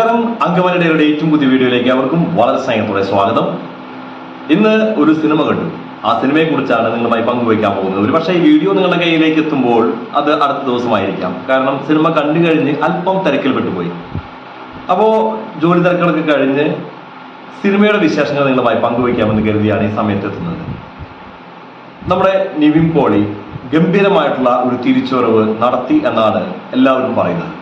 നമസ്കാരം. അങ്കമാലിയുടെ ഏറ്റവും പുതിയ വീഡിയോയിലേക്ക് അവർക്കും വളരെ സ്നേഹത്തോടെ സ്വാഗതം. ഇന്ന് ഒരു സിനിമ കണ്ടു. ആ സിനിമയെ കുറിച്ചാണ് നിങ്ങളുമായി പങ്കുവയ്ക്കാൻ പോകുന്നത്. ഒരു പക്ഷേ ഈ വീഡിയോ നിങ്ങളുടെ കയ്യിലേക്ക് എത്തുമ്പോൾ അത് അടുത്ത ദിവസമായിരിക്കാം. കാരണം സിനിമ കണ്ടു കഴിഞ്ഞ് അല്പം തിരക്കിൽ പെട്ടുപോയി. അപ്പോൾ ജോലി തിരക്കുകളൊക്കെ കഴിഞ്ഞ് സിനിമയുടെ വിശേഷങ്ങൾ നിങ്ങളുമായി പങ്കുവയ്ക്കാമെന്ന് കരുതിയാണ് ഈ സമയത്ത് എത്തുന്നത്. നമ്മുടെ നിവിൻ പോളി ഗംഭീരമായിട്ടുള്ള ഒരു തിരിച്ചുവരവ് നടത്തി എന്നാണ് എല്ലാവരും പറയുന്നത്.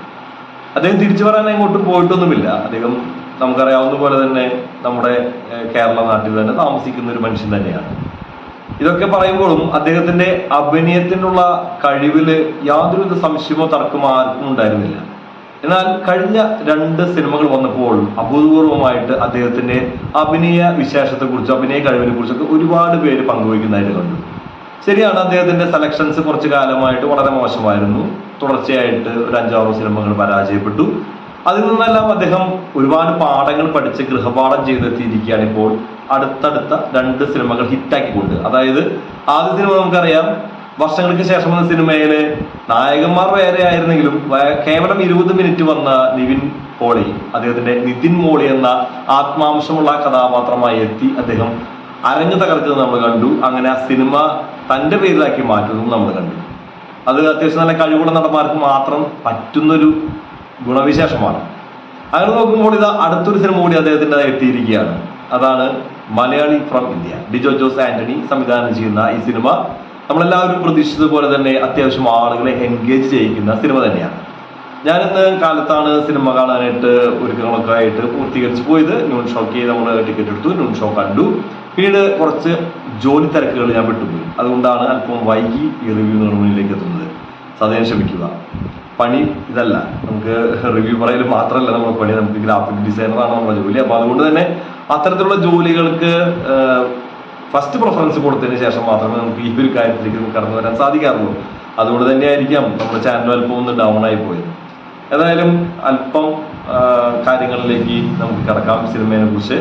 അദ്ദേഹം തിരിച്ചു പറയാൻ എങ്ങോട്ടും പോയിട്ടൊന്നുമില്ല. അദ്ദേഹം നമുക്കറിയാവുന്ന പോലെ തന്നെ നമ്മുടെ കേരള നാട്ടിൽ തന്നെ താമസിക്കുന്ന ഒരു മനുഷ്യൻ തന്നെയാണ്. ഇതൊക്കെ പറയുമ്പോഴും അദ്ദേഹത്തിന്റെ അഭിനയത്തിനുള്ള കഴിവിൽ യാതൊരുവിധ സംശയമോ തർക്കമോ ആർക്കും ഉണ്ടായിരുന്നില്ല. എന്നാൽ കഴിഞ്ഞ രണ്ട് സിനിമകൾ വന്നപ്പോൾ അഭൂതപൂർവമായിട്ട് അദ്ദേഹത്തിന്റെ അഭിനയ വിശേഷത്തെക്കുറിച്ചും അഭിനയ കഴിവിനെ കുറിച്ചൊക്കെ ഒരുപാട് പേര് പങ്കുവയ്ക്കുന്നതായിട്ട് കണ്ടു. ശരിയാണ് അദ്ദേഹത്തിന്റെ സെലക്ഷൻസ് കുറച്ച് കാലമായിട്ട് വളരെ മോശമായിരുന്നു. തുടർച്ചയായിട്ട് ഒരു അഞ്ചാറോ സിനിമകൾ പരാജയപ്പെട്ടു. അതിൽ നിന്നെല്ലാം അദ്ദേഹം ഒരുപാട് പാഠങ്ങൾ പഠിച്ച് ഗൃഹപാഠം ചെയ്തെത്തിയിരിക്കുകയാണ് ഇപ്പോൾ. അടുത്തടുത്ത രണ്ട് സിനിമകൾ ഹിറ്റാക്കിക്കൊണ്ട്. അതായത് ആദ്യ സിനിമ നമുക്കറിയാം വർഷങ്ങൾക്ക് ശേഷം വന്ന സിനിമയിൽ നായകന്മാർ വേറെ ആയിരുന്നെങ്കിലും കേവലം ഇരുപത് മിനിറ്റ് വന്ന നിവിൻ പോളി അദ്ദേഹത്തിന്റെ നിതിൻ മോളി എന്ന ആത്മാംശമുള്ള കഥാപാത്രമായി എത്തി അദ്ദേഹം അരങ്ങു തകർക്കുന്നത് നമ്മൾ കണ്ടു. അങ്ങനെ ആ സിനിമ തന്റെ പേരിലാക്കി മാറ്റുന്നതും നമ്മൾ കണ്ടു. അത് അത്യാവശ്യം നല്ല കഴിവുള്ള നടന്മാർക്ക് മാത്രം പറ്റുന്നൊരു ഗുണവിശേഷമാണ്. അങ്ങനെ നോക്കുമ്പോൾ ഇത് അടുത്തൊരു സിനിമ കൂടി അദ്ദേഹത്തിന്റെ എത്തിയിരിക്കുകയാണ്. അതാണ് മലയാളി ഫ്രം ഇന്ത്യ. ഡിജോ ജോസ് ആന്റണി സംവിധാനം ചെയ്യുന്ന ഈ സിനിമ. നമ്മളെല്ലാവരും പ്രതീക്ഷിച്ചതുപോലെ തന്നെ അത്യാവശ്യം ആളുകളെ എൻഗേജ് ചെയ്യിക്കുന്ന സിനിമ തന്നെയാണ്. ഞാനിന്ന് കാലത്താണ് സിനിമ കാണാനായിട്ട് ഒരുക്കങ്ങളൊക്കെ ആയിട്ട് പൂർത്തീകരിച്ച് പോയത്. ന്യൂൺ ഷോക്ക് നമ്മൾ ടിക്കറ്റ് എടുത്തു. ന്യൂൺ ഷോ കണ്ടു. പിന്നീട് കുറച്ച് ജോലി തിരക്കുകൾ ഞാൻ വിട്ടുപോയി അതുകൊണ്ടാണ് അല്പം വൈകി ഈ റിവ്യൂ മുന്നിലേക്ക് എത്തുന്നത്. സദയം ക്ഷമിക്കുക. പണി ഇതല്ല. നമുക്ക് റിവ്യൂ പറയൽ മാത്രമല്ല. നമ്മുടെ പണി നമുക്ക് ഗ്രാഫിക് ഡിസൈനറാണ് നമ്മുടെ ജോലി. അപ്പോൾ അതുകൊണ്ട് തന്നെ അത്തരത്തിലുള്ള ജോലികൾക്ക് ഫസ്റ്റ് പ്രിഫറൻസ് കൊടുത്തതിന് ശേഷം മാത്രമേ നമുക്ക് ഈ ഒരു കാര്യത്തിലേക്ക് നമുക്ക് കടന്നു വരാൻ സാധിക്കാറുള്ളൂ. അതുകൊണ്ട് തന്നെയായിരിക്കാം നമ്മുടെ ചാനൽ അല്പം ഒന്ന് ഡൗൺ ആയി പോയത്. ഏതായാലും അല്പം കാര്യങ്ങളിലേക്ക് നമുക്ക് കിടക്കാം സിനിമയെ കുറിച്ച്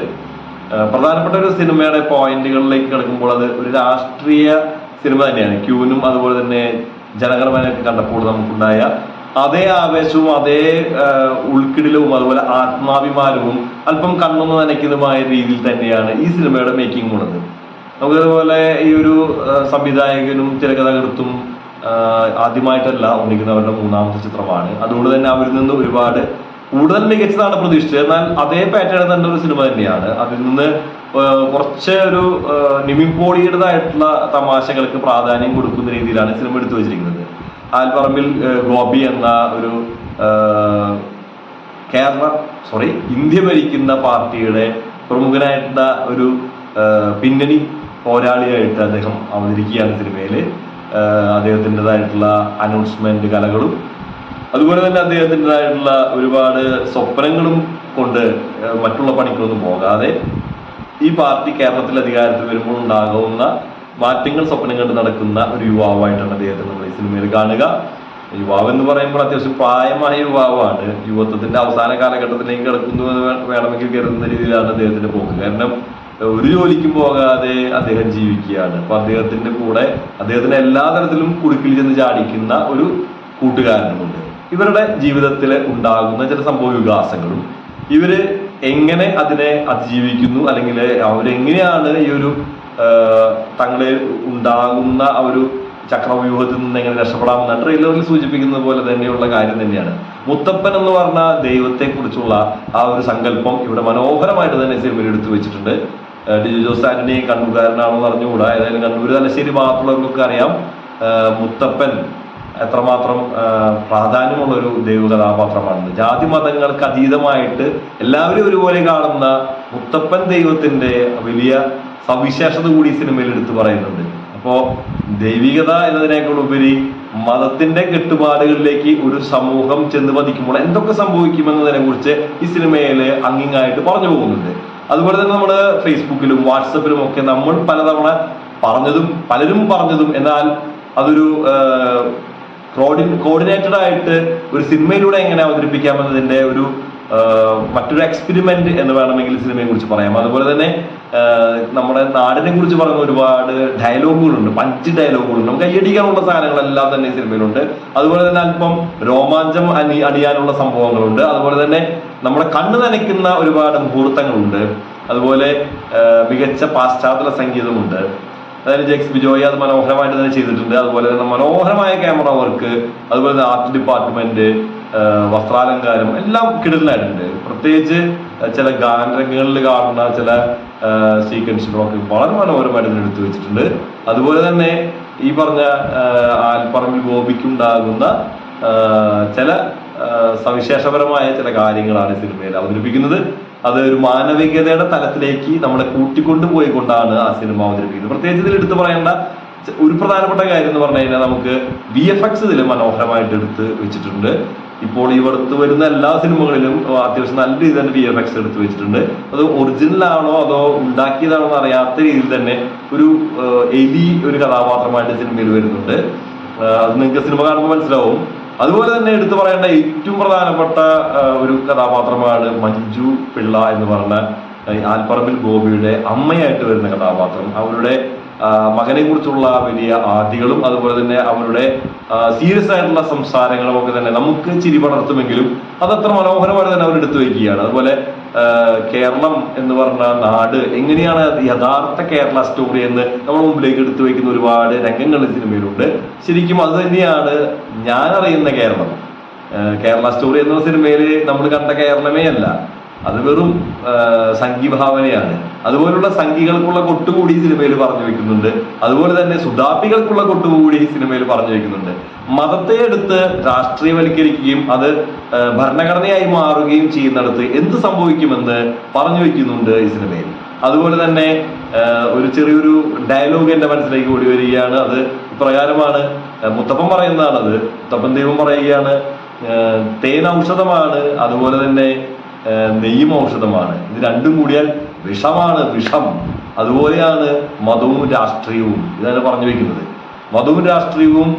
പ്രധാനപ്പെട്ട ഒരു സിനിമയുടെ പോയിന്റുകളിലേക്ക് കിടക്കുമ്പോൾ അത് ഒരു രാഷ്ട്രീയ സിനിമ തന്നെയാണ്. ക്യൂനും അതുപോലെ തന്നെ ജനഗണമനൊക്കെ കണ്ടപ്പോൾ നമുക്കുണ്ടായ അതേ ആവേശവും അതേ ഉൾക്കിടിലവും അതുപോലെ ആത്മാഭിമാനവും അല്പം കണ്ണൊന്ന് നനയ്ക്കുന്നതുമായ രീതിയിൽ തന്നെയാണ് ഈ സിനിമയുടെ മേക്കിംഗ് ഉള്ളത്. നമുക്കതുപോലെ ഈ ഒരു സംവിധായകനും തിരക്കഥാകൃത്തും ആദ്യമായിട്ടല്ല ഒന്നിക്കുന്നവരുടെ മൂന്നാമത്തെ ചിത്രമാണ്. അതുകൊണ്ട് തന്നെ അവരിൽ നിന്ന് ഒരുപാട് കൂടുതൽ മികച്ചതാണ് പ്രതീക്ഷിച്ചത്. എന്നാൽ അതേ പാറ്റേൺ തന്നെ ഒരു സിനിമ തന്നെയാണ്. അതിൽ നിന്ന് കുറച്ച് ഒരു ആ, തമാശകൾക്ക് പ്രാധാന്യം കൊടുക്കുന്ന രീതിയിലാണ് സിനിമ എടുത്തു വെച്ചിരിക്കുന്നത്. ആൽപ്പറമ്പിൽ ഗോപി എന്ന ഒരു കേരള സോറി ഇന്ത്യ ഭരിക്കുന്ന പാർട്ടിയുടെ പ്രമുഖനായിട്ടുള്ള ഒരു പിന്നണി പോരാളിയായിട്ട് അദ്ദേഹം അവതരിക്കുകയാണ് സിനിമയിൽ അദ്ദേഹത്തിന്റെതായിട്ടുള്ള അനൗൺസ്മെന്റ് കലകളും അതുപോലെ തന്നെ അദ്ദേഹത്തിന്റെതായിട്ടുള്ള ഒരുപാട് സ്വപ്നങ്ങളും കൊണ്ട് മറ്റുള്ള പണിക്കൊന്നും പോകാതെ ഈ പാർട്ടി കേരളത്തിൽ അധികാരത്തിൽ വരുമ്പോൾ ഉണ്ടാകുന്ന മാറ്റങ്ങൾ സ്വപ്നം കണ്ട് നടക്കുന്ന ഒരു യുവാവായിട്ടാണ് അദ്ദേഹത്തെ നമ്മൾ ഈ സിനിമയിൽ കാണുക. യുവാവ് എന്ന് പറയുമ്പോൾ അത്യാവശ്യം പ്രായമായ യുവാവാണ്. യുവത്വത്തിന്റെ അവസാന കാലഘട്ടത്തിലേക്ക് കിടക്കുന്നു എന്ന് വേണമെങ്കിൽ കരുതുന്ന രീതിയിലാണ് അദ്ദേഹത്തിന്റെ പോക്ക്. കാരണം ഒരു ജോലിക്കും പോകാതെ അദ്ദേഹം ജീവിക്കുകയാണ്. അപ്പൊ അദ്ദേഹത്തിന്റെ കൂടെ അദ്ദേഹത്തിന് എല്ലാ തരത്തിലും കുടുക്കിൽ ചെന്ന് ചാടിക്കുന്ന ഒരു കൂട്ടുകാരനുമുണ്ട്. ഇവരുടെ ജീവിതത്തിൽ ഉണ്ടാകുന്ന ചില സംഭവ വികാസങ്ങളും ഇവർ എങ്ങനെ അതിനെ അതിജീവിക്കുന്നു അല്ലെങ്കിൽ അവരെങ്ങനെയാണ് ഈ ഒരു തങ്ങളെ ഉണ്ടാകുന്ന ആ ഒരു ചക്രവ്യൂഹത്തിൽ നിന്ന് എങ്ങനെ രക്ഷപ്പെടാമെന്ന ട്രെയിലറിൽ സൂചിപ്പിക്കുന്നത് പോലെ തന്നെയുള്ള കാര്യം തന്നെയാണ്. മുത്തപ്പൻ എന്ന് പറഞ്ഞ ദൈവത്തെക്കുറിച്ചുള്ള ആ ഒരു സങ്കല്പം ഇവിടെ മനോഹരമായിട്ട് തന്നെ സിനിമയിൽ എടുത്തു വെച്ചിട്ടുണ്ട്. ഡിജു ജോസ് ആന്റണി കണ്ണൂർകാരനാണെന്ന് അറിഞ്ഞുകൂടാ. ഏതായാലും കണ്ണൂർ തലശ്ശേരി മാത്രമുള്ളവർക്കൊക്കെ അറിയാം. മുത്തപ്പൻ എത്രമാത്രം പ്രാധാന്യമുള്ളൊരു ദൈവകഥാപാത്രമാണ് ജാതി മതങ്ങൾക്ക് അതീതമായിട്ട് എല്ലാവരും ഒരുപോലെ കാണുന്ന മുത്തപ്പൻ ദൈവത്തിന്റെ വലിയ സവിശേഷത കൂടി സിനിമയിൽ എടുത്തു പറയുന്നുണ്ട്. അപ്പോ ദൈവികത എന്നതിനേക്കാൾ ഉപരി മതത്തിന്റെ കെട്ടുപാടുകളിലേക്ക് ഒരു സമൂഹം ചെന്ന് പതിക്കുമ്പോൾ എന്തൊക്കെ സംഭവിക്കുമെന്നതിനെ കുറിച്ച് ഈ സിനിമയിൽ അങ്ങിങ്ങായിട്ട് പറഞ്ഞു പോകുന്നുണ്ട്. അതുപോലെ തന്നെ നമ്മൾ ഫേസ്ബുക്കിലും വാട്സപ്പിലും ഒക്കെ നമ്മൾ പലതവണ പറഞ്ഞതും പലരും പറഞ്ഞതും എന്നാൽ അതൊരു കോർഡിനേറ്റഡ് ആയിട്ട് ഒരു സിനിമയിലൂടെ എങ്ങനെ അവതരിപ്പിക്കാമെന്നതിന്റെ ഒരു മറ്റൊരു എക്സ്പെരിമെന്റ് എന്ന് വേണമെങ്കിൽ സിനിമയെ കുറിച്ച് പറയാം. അതുപോലെ തന്നെ നമ്മുടെ നാടിനെ കുറിച്ച് പറയുന്ന ഒരുപാട് ഡയലോഗുകളുണ്ട് പഞ്ച് ഡയലോഗുകളുണ്ട് നമുക്ക് അയ്യടിക്കാനുള്ള സാധനങ്ങളെല്ലാം തന്നെ സിനിമയിലുണ്ട്. അതുപോലെ തന്നെ അല്പം രോമാഞ്ചം അണി അണിയാനുള്ള സംഭവങ്ങളുണ്ട്. അതുപോലെ തന്നെ നമ്മുടെ കണ്ണ് നനയ്ക്കുന്ന ഒരുപാട് മുഹൂർത്തങ്ങളുണ്ട്. അതുപോലെ മികച്ച പാശ്ചാത്തല സംഗീതമുണ്ട്. അതായത് ജെക്സ് ബിജോയ് അത് മനോഹരമായിട്ട് തന്നെ ചെയ്തിട്ടുണ്ട്. അതുപോലെ തന്നെ മനോഹരമായ ക്യാമറ വർക്ക് അതുപോലെ തന്നെ ആർട്ട് ഡിപ്പാർട്ട്മെന്റ് വസ്ത്രാലങ്കാരം എല്ലാം കിടലായിട്ടുണ്ട് പ്രത്യേകിച്ച് ചില ഗാനരംഗങ്ങളിൽ കാണുന്ന ചില സീക്വൻസുകളൊക്കെ വളരെ മനോഹരമായിട്ട് തന്നെ എടുത്തു വെച്ചിട്ടുണ്ട്. അതുപോലെ തന്നെ ഈ പറഞ്ഞ ആൽപ്പറമ്പിൽ ഗോപിക്കുണ്ടാകുന്ന ചില സവിശേഷപരമായ ചില കാര്യങ്ങളാണ് സിനിമയിൽ അവതരിപ്പിക്കുന്നത്. അത് ഒരു മാനവികതയുടെ തലത്തിലേക്ക് നമ്മളെ കൂട്ടിക്കൊണ്ടുപോയിക്കൊണ്ടാണ് ആ സിനിമ അവതരിപ്പിക്കുന്നത്. പ്രത്യേകിച്ച് ഇതിൽ എടുത്തു പറയേണ്ട ഒരു പ്രധാനപ്പെട്ട കാര്യം എന്ന് പറഞ്ഞു കഴിഞ്ഞാൽ നമുക്ക് വി എഫ് എക്സ് ഇതിൽ മനോഹരമായിട്ട് എടുത്ത് വെച്ചിട്ടുണ്ട്. ഇപ്പോൾ ഈ അടുത്ത് വരുന്ന എല്ലാ സിനിമകളിലും അത്യാവശ്യം നല്ല രീതിയിൽ തന്നെ വി എഫ് എക്സ് എടുത്ത് വെച്ചിട്ടുണ്ട്. അത് ഒറിജിനൽ ആണോ അതോ ഉണ്ടാക്കിയതാണോ എന്ന് അറിയാത്ത രീതിയിൽ തന്നെ ഒരു എലി ഒരു കഥാപാത്രമായിട്ട് സിനിമയിൽ വരുന്നുണ്ട്. അത് നിങ്ങൾക്ക് സിനിമ കാണുമ്പോൾ മനസ്സിലാവും. അതുപോലെ തന്നെ എടുത്തു പറയേണ്ട ഏറ്റവും പ്രധാനപ്പെട്ട ഒരു കഥാപാത്രമാണ് മഞ്ജു പിള്ള എന്ന് പറഞ്ഞ ആൽപ്പറമ്പിൽ ഗോപിയുടെ അമ്മയായിട്ട് വരുന്ന കഥാപാത്രം. അവരുടെ മകനെ കുറിച്ചുള്ള വലിയ ആദികളും അതുപോലെ തന്നെ അവരുടെ സീരിയസ് ആയിട്ടുള്ള സംസാരങ്ങളും ഒക്കെ തന്നെ നമുക്ക് ചിരി പടർത്തുമെങ്കിലും അതത്ര മനോഹരമായി തന്നെ അവർ എടുത്തു വയ്ക്കുകയാണ്. അതുപോലെ കേരളം എന്ന് പറഞ്ഞ നാട് എങ്ങനെയാണ് യഥാർത്ഥ കേരള സ്റ്റോറി എന്ന് നമ്മൾ മുമ്പിലേക്ക് എടുത്തു വയ്ക്കുന്ന ഒരുപാട് രംഗങ്ങൾ സിനിമയിലുണ്ട്. ശരിക്കും അത് തന്നെയാണ് ഞാൻ അറിയുന്ന കേരളം കേരള സ്റ്റോറി എന്ന സിനിമയിൽ നമ്മൾ കണ്ട കേരളമേ അല്ല. അത് വെറും സംഘിഭാവനയാണ്. അതുപോലുള്ള സംഘികൾക്കുള്ള കൊട്ടുകൂടി സിനിമയിൽ പറഞ്ഞു വെക്കുന്നുണ്ട്. അതുപോലെ തന്നെ സുതാപ്പികൾക്കുള്ള കൊട്ടുകൂടി സിനിമയിൽ പറഞ്ഞു വെക്കുന്നുണ്ട്. മതത്തെ എടുത്ത് രാഷ്ട്രീയവൽക്കരിക്കുകയും അത് ഭരണഘടനയായി മാറുകയും ചെയ്യുന്നിടത്ത് എന്ത് സംഭവിക്കുമെന്ന് പറഞ്ഞു വെക്കുന്നുണ്ട് ഈ സിനിമയിൽ. അതുപോലെ തന്നെ ഒരു ചെറിയൊരു ഡയലോഗ് എന്റെ മനസ്സിലേക്ക് ഓടി വരികയാണ്. അത് പ്രകാരമാണ് മുത്തപ്പൻ പറയുന്നതാണത്. മുത്തപ്പൻ ദൈവം പറയുകയാണ് തേൻ ഔഷധമാണ്. അതുപോലെ തന്നെ നെയ്യും ഔഷധമാണ്. ഇത് രണ്ടും കൂടിയാൽ വിഷമാണ് വിഷം. അതുപോലെയാണ് മതവും രാഷ്ട്രീയവും. ഇതാണ് പറഞ്ഞു വെക്കുന്നത്. മതവും രാഷ്ട്രീയവും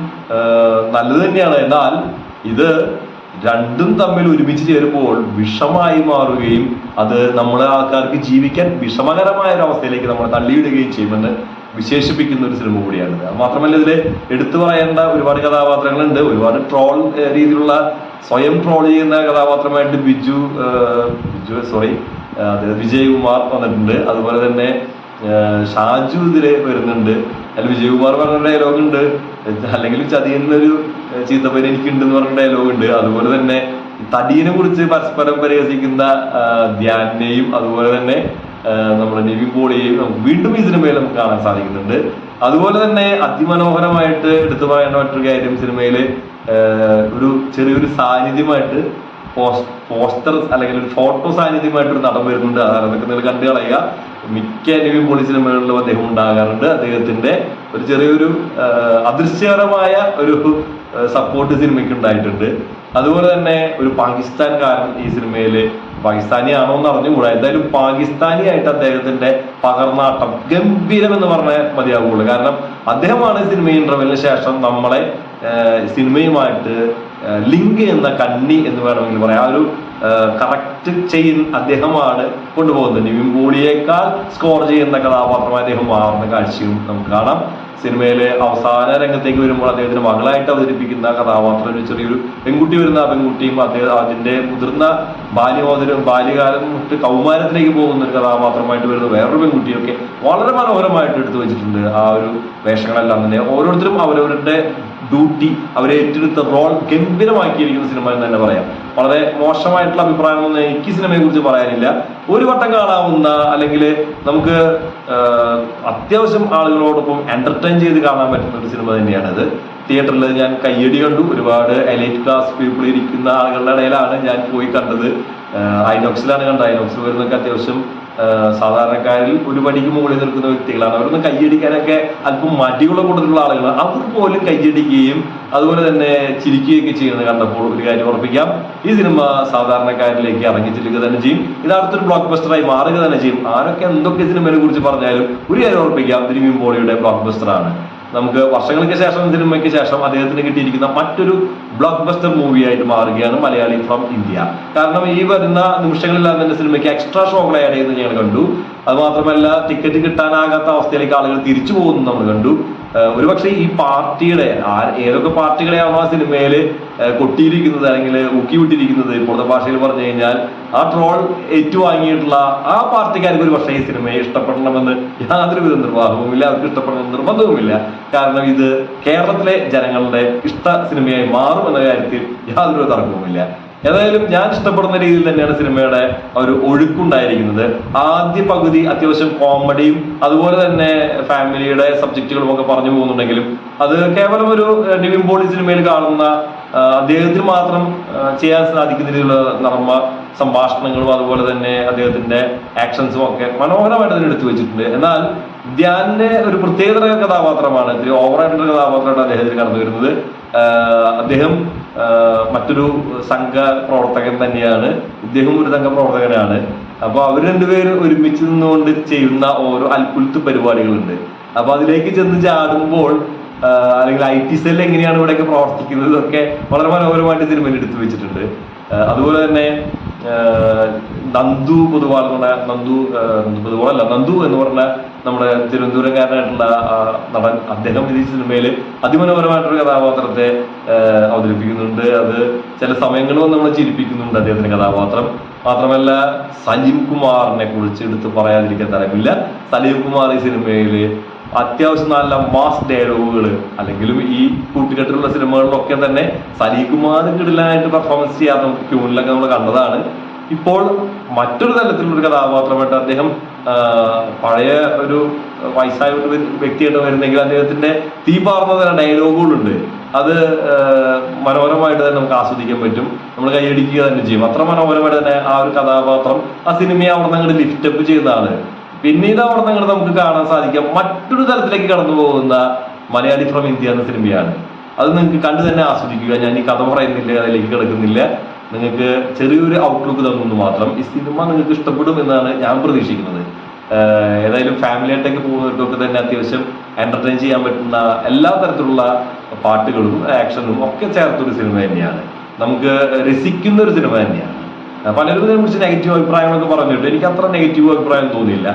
നല്ലത് തന്നെയാണ്. എന്നാൽ ഇത് രണ്ടും തമ്മിൽ ഒരുമിച്ച് ചേരുമ്പോൾ വിഷമായി മാറുകയും അത് നമ്മളെ ആൾക്കാർക്ക് ജീവിക്കാൻ വിഷമകരമായ ഒരു അവസ്ഥയിലേക്ക് നമ്മളെ തള്ളിയിടുകയും ചെയ്യുമെന്ന് വിശേഷിപ്പിക്കുന്ന ഒരു സിനിമ കൂടിയാണിത്. അത് മാത്രമല്ല ഇതിൽ എടുത്തു പറയേണ്ട ഒരുപാട് കഥാപാത്രങ്ങളുണ്ട്. ഒരുപാട് ട്രോൾ രീതിയിലുള്ള സ്വയം ട്രോൾ ചെയ്യുന്ന കഥാപാത്രമായിട്ട് ബിജു ബിജു സോറി വിജയകുമാർ വന്നിട്ടുണ്ട്. അതുപോലെ തന്നെ ഷാജു ഇതിൽ വരുന്നുണ്ട്. അല്ലെങ്കിൽ വിജയകുമാർ പറഞ്ഞ ഡയലോഗ് ഉണ്ട്. അല്ലെങ്കിൽ ചതിയെന്നൊരു ചീത്തപ്പേര് എനിക്കുണ്ടെന്ന് പറഞ്ഞ ഡയലോഗ് ഉണ്ട്. അതുപോലെ തന്നെ തടീനെ കുറിച്ച് പരസ്പരം പരിഹസിക്കുന്ന ധ്യാനെയും അതുപോലെ തന്നെ നമ്മുടെ നെവി പോളിയെയും നമുക്ക് വീണ്ടും ഈ സിനിമയിൽ നമുക്ക് കാണാൻ സാധിക്കുന്നുണ്ട്. അതുപോലെ തന്നെ അതിമനോഹരമായിട്ട് എടുത്തു പറയേണ്ട മറ്റൊരു കാര്യം സിനിമയിൽ ഒരു ചെറിയൊരു സാന്നിധ്യമായിട്ട് പോസ്റ്റർ അല്ലെങ്കിൽ ഒരു ഫോട്ടോ സാന്നിധ്യമായിട്ട് ഒരു നടൻ വരുന്നുണ്ട്. അതൊക്കെ നിങ്ങൾ കണ്ടു കളയുക. മിക്ക നെവി പോളി സിനിമകളിലും അദ്ദേഹം ഉണ്ടാകാറുണ്ട്. അദ്ദേഹത്തിന്റെ ഒരു ചെറിയൊരു അദൃശ്യകരമായ ഒരു സപ്പോർട്ട് സിനിമയ്ക്ക് ഉണ്ടായിട്ടുണ്ട്. അതുപോലെ തന്നെ ഒരു പാകിസ്ഥാൻകാരൻ ഈ സിനിമയിൽ പാകിസ്ഥാനി ആണോ എന്ന് അറിഞ്ഞുകൂടാ എന്തായാലും പാകിസ്ഥാനി ആയിട്ട് അദ്ദേഹത്തിന്റെ പകർന്നാട്ടം ഗംഭീരം എന്ന് പറഞ്ഞാൽ മതിയാവുള്ളൂ. കാരണം അദ്ദേഹമാണ് സിനിമ ഇന്റർവെല്ലിന് ശേഷം നമ്മളെ സിനിമയുമായിട്ട് ലിങ്ക് എന്ന കണ്ണി എന്ന് വേണമെങ്കിൽ പറയാം. ആ ഒരു കറക്റ്റ് ചെയിൻ അദ്ദേഹമാണ് കൊണ്ടുപോകുന്നത്. നിവിൻ പോളിയേക്കാൾ സ്കോർ ചെയ്യുന്ന കഥാപാത്രമായി അദ്ദേഹം മാറുന്ന കാഴ്ചയും നമുക്ക് കാണാം. സിനിമയിലെ അവസാന രംഗത്തേക്ക് വരുമ്പോൾ അദ്ദേഹത്തിന് മകളായിട്ട് അവതരിപ്പിക്കുന്ന കഥാപാത്രം ഒരു ചെറിയൊരു പെൺകുട്ടി വരുന്ന ആ പെൺകുട്ടിയും അദ്ദേഹം അതിന്റെ മുതിർന്ന ബാല്യമോദരം ബാല്യകാലം തൊട്ട് കൗമാരത്തിലേക്ക് പോകുന്ന ഒരു കഥാപാത്രമായിട്ട് വരുന്ന വേറൊരു പെൺകുട്ടിയൊക്കെ വളരെ മനോഹരമായിട്ട് എടുത്തു വെച്ചിട്ടുണ്ട് ആ ഒരു വേഷങ്ങളെല്ലാം തന്നെ. ഓരോരുത്തരും അവരവരുടെ ഡ്യൂട്ടി അവരെ ഏറ്റെടുത്ത റോൾ ഗംഭീരമാക്കിയിരിക്കുന്ന സിനിമ എന്ന് തന്നെ പറയാം. വളരെ മോശമായിട്ടുള്ള അഭിപ്രായമൊന്നും എനിക്ക് സിനിമയെ കുറിച്ച് പറയാനില്ല. ഒരു വട്ടം കാണാവുന്ന അല്ലെങ്കിൽ നമുക്ക് അത്യാവശ്യം ആളുകളോടൊപ്പം എന്റർടൈൻ ചെയ്ത് കാണാൻ പറ്റുന്ന ഒരു സിനിമ തന്നെയാണിത്. തിയേറ്ററിൽ ഞാൻ കയ്യടി കണ്ടു. ഒരുപാട് എലൈറ്റ് ക്ലാസ് പീപ്പിൾ ഇരിക്കുന്ന ആളുകളുടെ ഇടയിലാണ് ഞാൻ പോയി കണ്ടത്. ഐനോക്സിലാണ് കണ്ടത്. ഐനോക്സിൽ വരുന്നൊക്കെ അത്യാവശ്യം സാധാരണക്കാരിൽ ഒരു പടിക്ക് മുകളിൽ നിൽക്കുന്ന വ്യക്തികളാണ്. അവരൊന്നും കയ്യടിക്കാനൊക്കെ അല്പം മടിയുള്ള കൂട്ടത്തിലുള്ള ആളുകളാണ്. അവർ പോലും കയ്യടിക്കുകയും അതുപോലെ തന്നെ ചിരിക്കുകയൊക്കെ ചെയ്യുന്നത് കണ്ടപ്പോൾ ഒരു കാര്യം ഉറപ്പിക്കാം. ഈ സിനിമ സാധാരണക്കാരിലേക്ക് ഇറങ്ങി ചെല്ലുക തന്നെ ചെയ്യും. ഇത് അടുത്തൊരു ബ്ലോക്ക് ബസ്റ്ററായി മാറുക തന്നെ ചെയ്യും. ആരൊക്കെ എന്തൊക്കെ സിനിമയെ കുറിച്ച് പറഞ്ഞാലും ഒരു കാര്യം ഉറപ്പിക്കാം. ദിലീപ് ബോളിയുടെ ബ്ലോക്ക് ബസ്റ്ററാണ് നമുക്ക് വർഷങ്ങൾക്ക് ശേഷം സിനിമയ്ക്ക് ശേഷം അദ്ദേഹത്തിന് കിട്ടിയിരിക്കുന്ന മറ്റൊരു ബ്ലോക്ക് ബസ്റ്റർ മൂവിയായിട്ട് മാറുകയാണ് മലയാളി ഫ്രം ഇന്ത്യ കാരണം ഈ വരുന്ന നിമിഷങ്ങളിലാണ് തന്നെ സിനിമയ്ക്ക് എക്സ്ട്രാ ഷോകൾ ആഡ് ചെയ്യുന്നത് ഞങ്ങൾ കണ്ടു. അതുമാത്രമല്ല ടിക്കറ്റ് കിട്ടാനാകാത്ത അവസ്ഥയിലേക്ക് ആളുകൾ തിരിച്ചു പോകുന്നു നമ്മൾ കണ്ടു. ഒരുപക്ഷെ ഈ പാർട്ടിയുടെ ഏതൊക്കെ പാർട്ടികളെയാണോ ആ സിനിമയിൽ കൊട്ടിയിരിക്കുന്നത് അല്ലെങ്കിൽ ഊക്കി വിട്ടിരിക്കുന്നത് ഇപ്പോഴത്തെ ഭാഷയിൽ പറഞ്ഞു കഴിഞ്ഞാൽ ആ ട്രോൾ ഏറ്റുവാങ്ങിയിട്ടുള്ള ആ പാർട്ടിക്കാർക്ക് ഒരു പക്ഷേ ഈ സിനിമയെ ഇഷ്ടപ്പെടണമെന്ന് യാതൊരു യാതൊരുവിധ നിർവാഹവുമില്ല അവർക്ക് ഇഷ്ടപ്പെടണമെന്ന് നിർബന്ധവുമില്ല. കാരണം ഇത് കേരളത്തിലെ ജനങ്ങളുടെ ഇഷ്ട സിനിമയായി മാറും എന്ന കാര്യത്തിൽ യാതൊരു തർക്കവുമില്ല. ഏതായാലും ഞാൻ ഇഷ്ടപ്പെടുന്ന രീതിയിൽ തന്നെയാണ് സിനിമയുടെ ഒരു ഒഴുക്കുണ്ടായിരിക്കുന്നത്. ആദ്യ പകുതി അത്യാവശ്യം കോമഡിയും അതുപോലെ തന്നെ ഫാമിലിയുടെ സബ്ജക്റ്റുകളും ഒക്കെ പറഞ്ഞു പോകുന്നുണ്ടെങ്കിലും അത് കേവലം ഒരു നിവിൻ പോളി സിനിമയിൽ കാണുന്ന അദ്ദേഹത്തിന് മാത്രം ചെയ്യാൻ സാധിക്കുന്ന രീതിയിലുള്ള നർമ്മ സംഭാഷണങ്ങളും അതുപോലെ തന്നെ അദ്ദേഹത്തിന്റെ ആക്ഷൻസും ഒക്കെ മനോഹരമായിട്ട് എടുത്തു വെച്ചിട്ടുണ്ട്. എന്നാൽ ധ്യാനിന്റെ ഒരു പ്രത്യേകതര കഥാപാത്രമാണ് ഇത്തിരി ഓവറായിട്ടുള്ള കഥാപാത്രമായിട്ട് അദ്ദേഹത്തിന് കടന്നു വരുന്നത് അദ്ദേഹം മറ്റൊരു സംഘ പ്രവർത്തകൻ തന്നെയാണ്. ഇദ്ദേഹം ഒരു സംഘ പ്രവർത്തകനാണ്. അപ്പോൾ അവർ രണ്ടുപേരും ഒരുമിച്ച് നിന്നുകൊണ്ട് ചെയ്യുന്ന ഓരോ അൽക്കുലത്ത് പരിപാടികളുണ്ട്. അപ്പൊ അതിലേക്ക് ചെന്ന് ചാടുമ്പോൾ അല്ലെങ്കിൽ ഐ ടി സെൽ എങ്ങനെയാണ് ഇവിടെയൊക്കെ പ്രവർത്തിക്കുന്നത് ഒക്കെ വളരെ മനോഹരമായിട്ട് സിനിമയിൽ എടുത്തു വെച്ചിട്ടുണ്ട്. അതുപോലെ തന്നെ നന്ദു പൊതുവാൾ എന്ന് പറഞ്ഞ നന്ദു പൊതുവാളല്ല നന്ദു എന്ന് പറഞ്ഞ നമ്മുടെ തിരുവനന്തപുരംകാരനായിട്ടുള്ള നടൻ അദ്ദേഹം ഈ സിനിമയിൽ അതിമനോഹരമായിട്ടൊരു കഥാപാത്രത്തെ അവതരിപ്പിക്കുന്നുണ്ട്. അത് ചില സമയങ്ങളും നമ്മൾ ചിരിപ്പിക്കുന്നുണ്ട് അദ്ദേഹത്തിന്റെ കഥാപാത്രം. മാത്രമല്ല സലീം കുമാറിനെ കുറിച്ച് എടുത്ത് പറയാതിരിക്കാൻ തരമില്ല. സലീം കുമാർ ഈ സിനിമയിൽ അത്യാവശ്യം നല്ല മാസ് ഡയലോഗുകൾ അല്ലെങ്കിലും ഈ കൂട്ടുകെട്ടിലുള്ള സിനിമകളിലൊക്കെ തന്നെ സലീം കുമാർ കിടിലായിട്ട് പെർഫോമൻസ് ചെയ്യാതെ നമുക്ക് ക്യൂണിലൊക്കെ നമ്മൾ കണ്ടതാണ്. ഇപ്പോൾ മറ്റൊരു തലത്തിലുള്ള കഥാപാത്രമായിട്ട് അദ്ദേഹം പഴയ ഒരു വയസ്സായ ഒരു വ്യ- വ്യക്തിയായിട്ട് വരുന്നെങ്കിൽ അദ്ദേഹത്തിന്റെ തീ പാർന്ന തന്നെ ഡയലോഗുകളുണ്ട് അത് മനോഹരമായിട്ട് തന്നെ നമുക്ക് ആസ്വദിക്കാൻ പറ്റും. നമ്മൾ കൈയടിക്കുക തന്നെ ചെയ്യും. അത്ര മനോഹരമായിട്ട് തന്നെ ആ ഒരു കഥാപാത്രം ആ സിനിമയെ അവിടെ നിന്ന് അങ്ങോട്ട് ലിഫ്റ്റപ്പ് ചെയ്യുന്നതാണ് പിന്നീട് അങ്ങോട്ട് നമുക്ക് കാണാൻ സാധിക്കാം. മറ്റൊരു തരത്തിലേക്ക് കടന്നു പോകുന്ന മലയാളി ഫ്രം ഇന്ത്യ എന്ന സിനിമയാണ്. അത് നിങ്ങൾക്ക് കണ്ടു തന്നെ ആസ്വദിക്കുക. ഞാൻ ഈ കഥ പറയുന്നില്ല അതിലേക്ക് കിടക്കുന്നില്ല. നിങ്ങൾക്ക് ചെറിയൊരു ഔട്ട്ലുക്ക് തന്നു മാത്രം. ഈ സിനിമ നിങ്ങൾക്ക് ഇഷ്ടപ്പെടും എന്നാണ് ഞാൻ പ്രതീക്ഷിക്കുന്നത്. ഏതായാലും ഫാമിലി ആയിട്ടൊക്കെ പോകുന്നവർക്കൊക്കെ തന്നെ അത്യാവശ്യം എന്റർടൈൻ ചെയ്യാൻ പറ്റുന്ന എല്ലാ തരത്തിലുള്ള പാട്ടുകളും ആക്ഷനും ഒക്കെ ചേർത്തൊരു സിനിമ തന്നെയാണ്. നമുക്ക് രസിക്കുന്ന ഒരു സിനിമ തന്നെയാണ്. പലരും ഇതിനെ കുറിച്ച് നെഗറ്റീവ് അഭിപ്രായങ്ങളൊക്കെ പറഞ്ഞിട്ട് എനിക്ക് അത്ര നെഗറ്റീവ് അഭിപ്രായം തോന്നിയില്ല.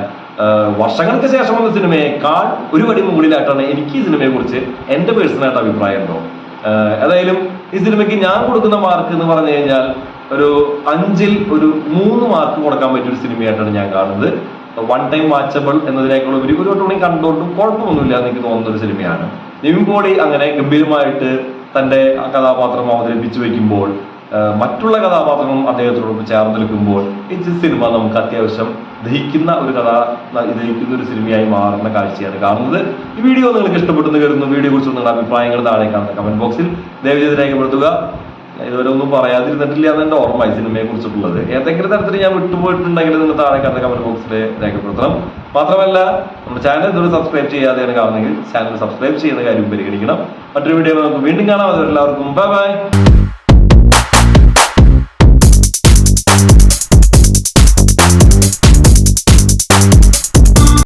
വർഷങ്ങൾക്ക് ശേഷം വന്ന സിനിമയെക്കാൾ ഒരു പടി മുകളിലായിട്ടാണ് എനിക്ക് ഈ സിനിമയെ കുറിച്ച് എന്റെ പേഴ്സണലായിട്ട് അഭിപ്രായം ഉണ്ടോ? ഏതായാലും ഈ സിനിമയ്ക്ക് ഞാൻ കൊടുക്കുന്ന മാർക്ക് എന്ന് പറഞ്ഞു കഴിഞ്ഞാൽ ഒരു അഞ്ചിൽ ഒരു മൂന്ന് മാർക്ക് കൊടുക്കാൻ പറ്റിയ ഒരു സിനിമയായിട്ടാണ് ഞാൻ കാണുന്നത്. വൺ ടൈം വാച്ചബിൾ എന്നതിനേക്കാൾ ഒരു ഒരു വട്ടം കണ്ടോട്ടും കുഴപ്പമൊന്നുമില്ല എന്ന് എനിക്ക് തോന്നുന്ന ഒരു സിനിമയാണ്. നിവിൻ പോളി അങ്ങനെ ഗംഭീരമായിട്ട് തന്റെ കഥാപാത്രം അവതരിപ്പിച്ചു വെക്കുമ്പോൾ മറ്റുള്ള കഥാപാത്രങ്ങളും അദ്ദേഹത്തോടൊപ്പം ചേർന്ന് നിൽക്കുമ്പോൾ ഈ സിനിമ നമുക്ക് അത്യാവശ്യം ദഹിക്കുന്ന ഒരു കഥ ദഹിക്കുന്ന ഒരു സിനിമയായി മാറുന്ന കാഴ്ചയാണ് കാണുന്നത്. ഈ വീഡിയോ നിങ്ങൾക്ക് ഇഷ്ടപ്പെട്ടെന്ന് കരുതുന്നു. വീഡിയോ കുറിച്ച് നിങ്ങളുടെ അഭിപ്രായങ്ങൾ താഴെ കാണുന്ന കമന്റ് ബോക്സിൽ ദയവചെയ്ത് രേഖപ്പെടുത്തുക. ഇതുവരെ ഒന്നും പറയാതിരുന്നിട്ടില്ല എന്ന് ഓർമ്മ സിനിമയെ കുറിച്ചിട്ടുള്ളത് ഏതെങ്കിലും തരത്തിൽ ഞാൻ വിട്ടുപോയിട്ടുണ്ടെങ്കിൽ നിങ്ങൾ താഴെ കാണുന്ന കമന്റ് ബോക്സിൽ രേഖപ്പെടുത്തണം. മാത്രമല്ല നമ്മുടെ ചാനൽ ഇതുവരെ സബ്സ്ക്രൈബ് ചെയ്യാതെയാണ് കാണുന്നെങ്കിൽ ചാനൽ സബ്സ്ക്രൈബ് ചെയ്യുന്ന കാര്യം പരിഗണിക്കണം. മറ്റൊരു വീഡിയോ നമുക്ക് വീണ്ടും കാണാം. അതെല്ലാവർക്കും ബൈ ബൈ